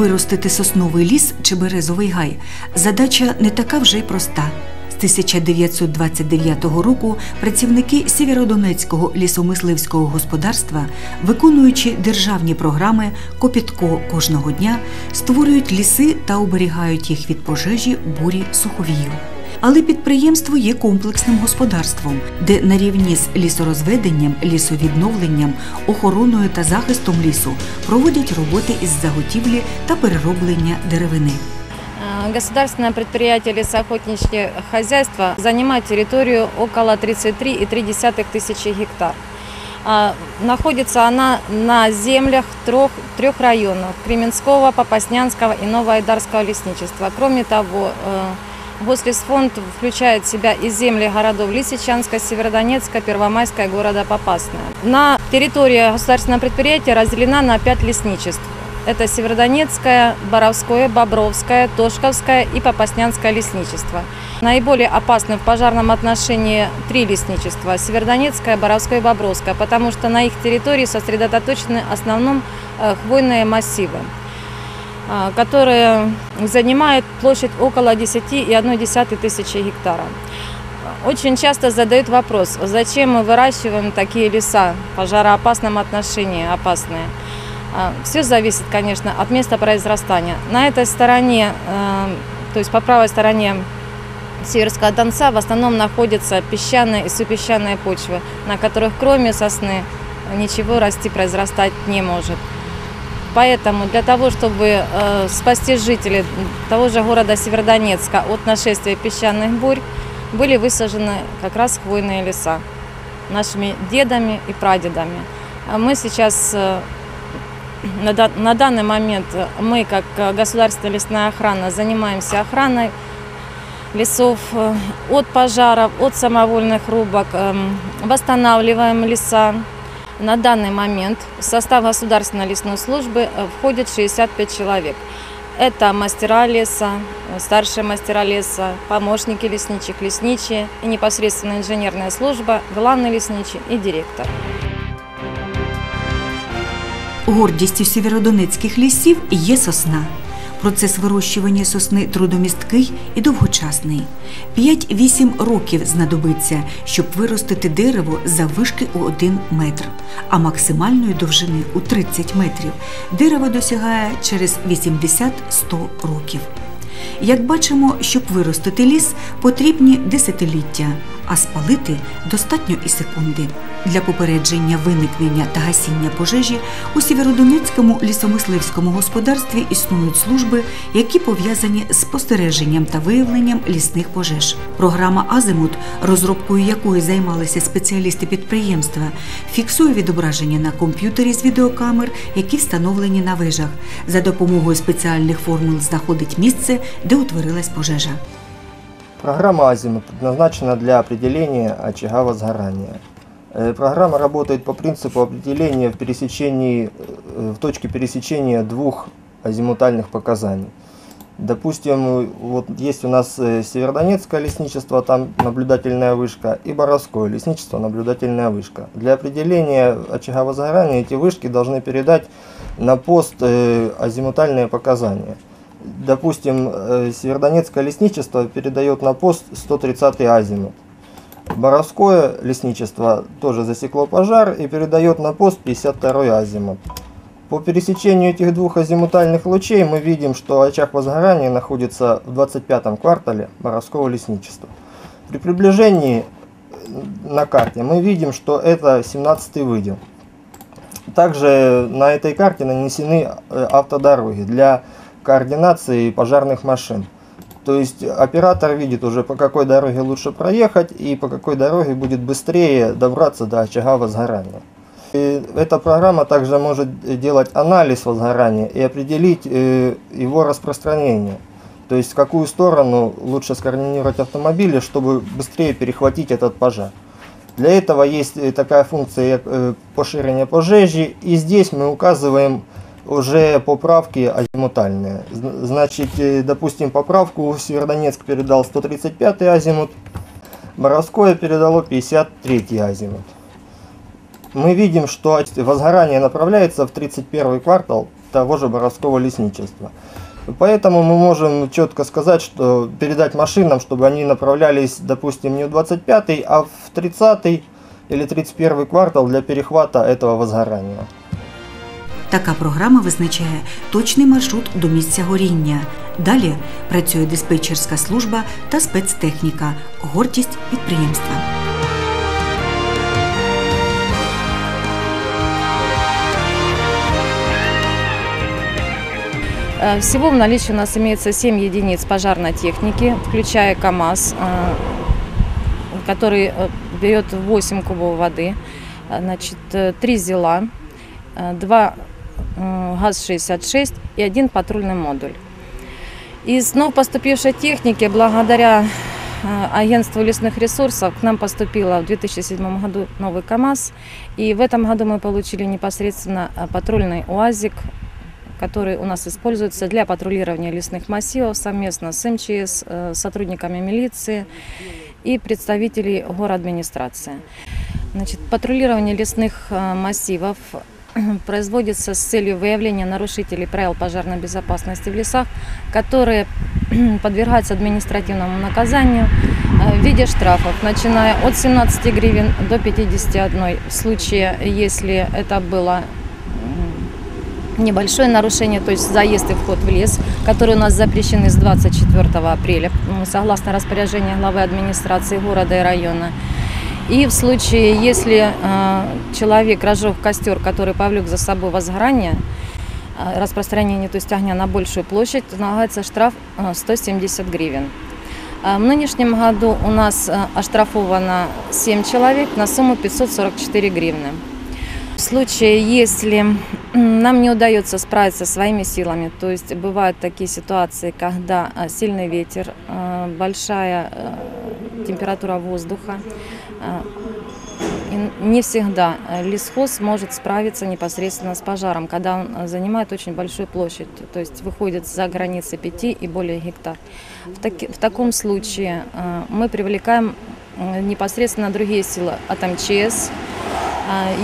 Виростити сосновий ліс чи березовий гай задача не така вже й проста. З 1929 року працівники Сєвєродонецького лісомисливського господарства, виконуючи державні програми Копітко кожного дня, створюють ліси та оберігають їх від пожежі, бурі, суховію. Але підприємство є комплексним господарством, де на рівні з лісорозведенням, лісовідновленням, охороною та захистом лісу проводять роботи із заготівлі та перероблення деревини. Э, Государственное предприятие лесоохотничье хозяйство занимает территорию около 33,3 тысячи гектар. Находится она на землях трех, трех районов – Кременского, Попаснянского и Новоайдарского лесничества. Кроме того, Гослесфонд включает в себя и земли городов Лисичанска, Северодонецка, Первомайска и города Попасная. На территории государственного предприятия разделена на пять лесничеств. Это Северодонецкое, Боровское, Бобровское, Тошковское и Попаснянское лесничество. Наиболее опасны в пожарном отношении три лесничества – Северодонецкое, Боровское и Бобровское, потому что на их территории сосредоточены в основном э, хвойные массивы а, которые занимают площадь около 10,1 тысячи гектара. Очень часто задают вопрос, зачем мы выращиваем такие леса в пожароопасном отношении опасные. Все зависит, конечно, от места произрастания. На этой стороне, э, то есть по правой стороне Северского Донца в основном находятся песчаные и супесчаные почвы, на которых кроме сосны ничего расти, произрастать не может. Поэтому для того, чтобы э, спасти жителей того же города Северодонецка от нашествия песчаных бурь, были высажены как раз хвойные леса нашими дедами и прадедами. А Мы сейчас э, на, да- на данный момент мы, как э, государственная лесная охрана, занимаемся охраной лесов от пожаров, от самовольных рубок, эм, восстанавливаем леса. На данный момент в состав государственной лесной службы э, входит 65 человек. Это мастера леса, э, старшие мастера леса, помощники лесничих, лесничие и непосредственно инженерная служба, главный лесничий и директор. Гордістю сєвєродонецьких лісів є сосна. Процес вирощування сосни трудомісткий і довгочасний. 5-8 років знадобиться, щоб виростити дерево за вишки у 1 метр, а максимальної довжини у 30 метрів. Дерево досягає через 80-100 років. Як бачимо, щоб виростити ліс, потрібні десятиліття, а спалити достатньо і секунди. Для попередження виникнення та гасіння пожежі у Сєвєродонецькому лісомисливському господарстві існують служби, які пов'язані з спостереженням та виявленням лісних пожеж. Програма Азимут, розробкою якої займалися спеціалісти підприємства, фіксує відображення на комп'ютері з відеокамер, які встановлені на вежах. За допомогою спеціальних формул знаходить місце, де утворилась пожежа. Программа «Азимут» предназначена для определения очага возгорания. Э, Программа работает по принципу определения в, пересечении, э, в точке пересечения двух азимутальных показаний. Допустим, вот есть у нас э, Северодонецкое лесничество, там наблюдательная вышка, и Боровское лесничество, наблюдательная вышка. Для определения очага возгорания эти вышки должны передать на пост азимутальные показания. Допустим, э, Северодонецкое лесничество передает на пост 130 азимут. Боровское лесничество тоже засекло пожар и передает на пост 52 азимут. По пересечению этих двух азимутальных лучей мы видим, что очаг возгорания находится в 25 квартале Боровского лесничества. При приближении э, на карте мы видим, что это 17 выдел. Также на этой карте нанесены э, автодороги для координации пожарных машин. То есть оператор видит уже по какой дороге лучше проехать и по какой дороге будет быстрее добраться до очага возгорания. И эта программа также может делать анализ возгорания и определить э, его распространение. То есть в какую сторону лучше скоординировать автомобили, чтобы быстрее перехватить этот пожар. Для этого есть э, такая функция э, поширение пожежи. И здесь мы указываем уже поправки азимутальные. Зн- Значит, э, допустим, поправку Северодонецк передал 135 азимут, Боровское передало 53 азимут. Мы видим, что возгорание направляется в 31 квартал того же Боровского лесничества. Поэтому мы можем четко сказать, что передать машинам, чтобы они направлялись, допустим, не в 25 а в 30 или 31 квартал для перехвата этого возгорания. Така програма визначає точний маршрут до місця горіння. Далі працює диспетчерська служба та спецтехніка, гордість підприємства. Э, Всего в наличии у нас имеется 7 единиц пожарной техники, включая КАМАЗ, э, который э, берет 8 кубов воды, Э, значит, 3 ЗИЛа, 2 ГАЗ-66 и один патрульный модуль. Из вновь поступившей техники, благодаря э, агентству лесных ресурсов, к нам поступило в 2007 году новый КАМАЗ. И в этом году мы получили непосредственно э, патрульный УАЗик, который у нас используется для патрулирования лесных массивов совместно с МЧС, э, сотрудниками милиции и представителей администрации. Значит, патрулирование лесных э, массивов производится с целью выявления нарушителей правил пожарной безопасности в лесах, которые подвергаются административному наказанию э, в виде штрафов, начиная от 17 гривен до 51 в случае, если это было небольшое нарушение, то есть заезд и вход в лес, которые у нас запрещены с 24 апреля, согласно распоряжению главы администрации города и района. И в случае, если э, человек разжег костер, который повлек за собой возгорание, э, распространение то есть огня на большую площадь, налагается штраф э, 170 гривен. А В нынешнем году у нас оштрафовано 7 человек на сумму 544 гривны. В случае, если нам не удается справиться своими силами, то есть бывают такие ситуации, когда сильный ветер, большая температура воздуха, не всегда э, лесхоз может справиться непосредственно с пожаром, когда он э, занимает очень большую площадь, то есть выходит за границы 5 и более гектар. В, таки- в таком случае э, мы привлекаем э, непосредственно другие силы от МЧС.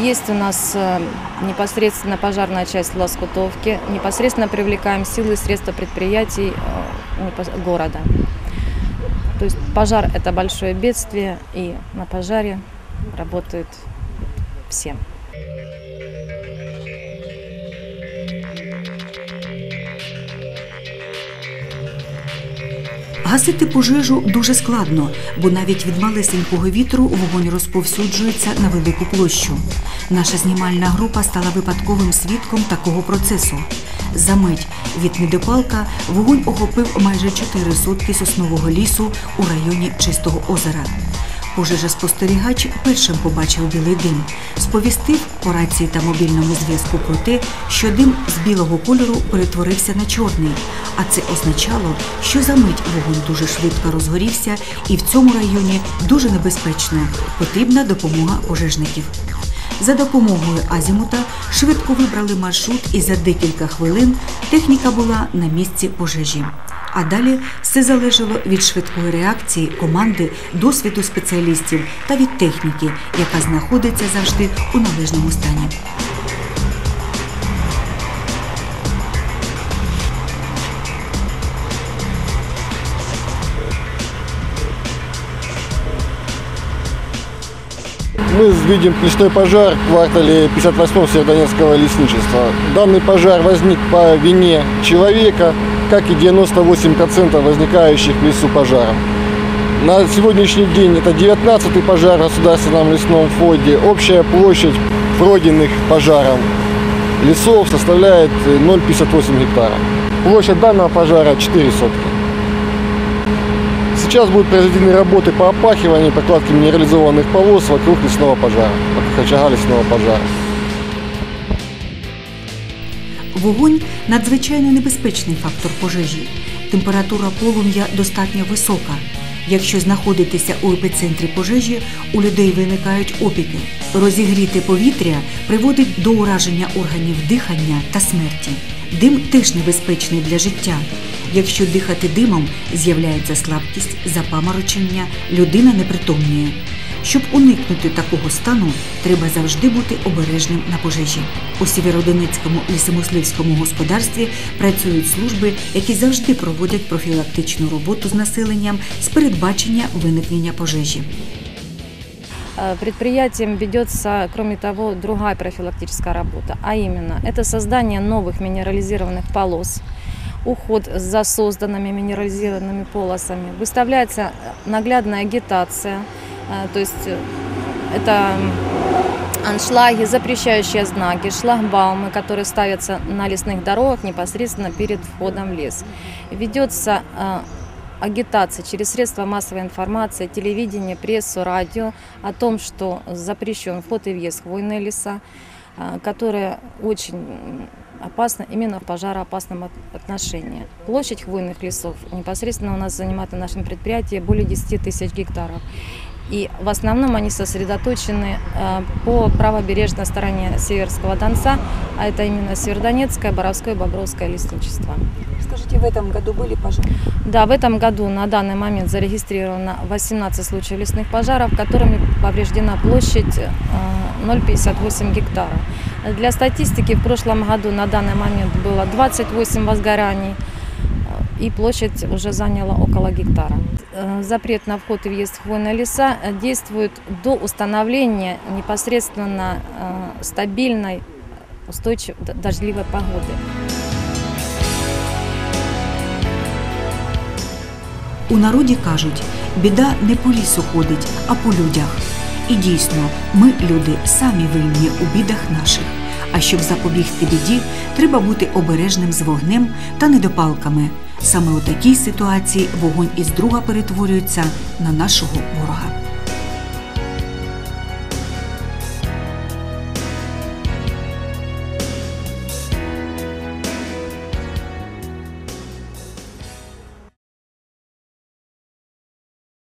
Есть у нас э, непосредственно пожарная часть в Лоскутовке. Непосредственно привлекаем силы и средства предприятий э, города. То есть пожар – это большое бедствие, и на пожаре работают все. Гасити пожежу дуже складно, бо навіть від малесенького вітру вогонь розповсюджується на велику площу. Наша знімальна група стала випадковим свідком такого процесу. За мить від недопалка вогонь охопив майже 4 сотки соснового лісу у районі Чистого озера. Пожежоспостерігач першим побачив білий дим, сповістив по рації та мобільному зв'язку про те, що дим з білого кольору перетворився на чорний, а це означало, що за мить вогонь дуже швидко розгорівся і в цьому районі дуже небезпечно. Потрібна допомога пожежників. За допомогою азімута швидко вибрали маршрут і за декілька хвилин техніка була на місці пожежі. А далі все залежало від швидкої реакції команди, досвіду спеціалістів та від техніки, яка знаходиться завжди у належному стані. Мы видим лесной пожар в квартале 58 Северодонецкого лесничества. Данный пожар возник по вине человека, как и 98% возникающих в лесу пожаров. На сегодняшний день это 19-й пожар в государственном лесном фонде. Общая площадь пройденных пожаров лесов составляет э, 0,58 гектара. Площадь данного пожара 4 сотки. Сейчас будут произведены работы по опахиванию, прокладке минерализованных полос вокруг лесного пожара, вокруг очага лесного пожара. Вогонь надзвичайно небезпечний фактор пожежі. Температура полум'я достатньо висока. Якщо знаходитися у епіцентрі пожежі, у людей виникають опіки. Розігріте повітря приводить до ураження органів дихання та смерті. Дим теж небезпечний для життя. Якщо дихати димом, з'являється слабкість, запаморочення, людина непритомніє. Щоб уникнути такого стану, треба завжди бути обережним на пожежі. У Сєвєродонецькому лісомисливському господарстві працюють служби, які завжди проводять профілактичну роботу з населенням з передбачення виникнення пожежі. Э, Предприятием ведется, кроме того, другая профилактическая работа, а именно это создание новых минерализированных полос, уход за созданными минерализированными полосами, выставляется э, наглядная агитация, э, то есть э, это аншлаги, запрещающие знаки, шлагбаумы, которые ставятся на лесных дорогах непосредственно перед входом в лес. Ведется э, агитация через средства массовой информации, телевидение, прессу, радио о том, что запрещен вход и въезд в хвойные леса, а, которые очень м, опасны именно в пожароопасном от- отношении. Площадь хвойных лесов непосредственно у нас занимает на нашем предприятии более 10 тысяч гектаров. И в основном они сосредоточены э, по правобережной стороне Северского Донца, а это именно Северодонецкое, Боровское и Бобровское лесничество. Скажите, в этом году были пожары? Да, в этом году на данный момент зарегистрировано 18 случаев лесных пожаров, которыми повреждена площадь э, 0,58 гектара. Для статистики в прошлом году на данный момент было 28 возгораний, э, и площадь уже заняла около гектара. Э, Запрет на вход и въезд в хвойные леса э, действует до установления непосредственно э, стабильной, устойчивой д- дождливой погоды. У народі кажуть, біда не по лісу ходить, а по людях. І дійсно, ми, люди, самі винні у бідах наших. А щоб запобігти біді, треба бути обережним з вогнем та недопалками. Саме у такій ситуації вогонь із друга перетворюється на нашого ворога.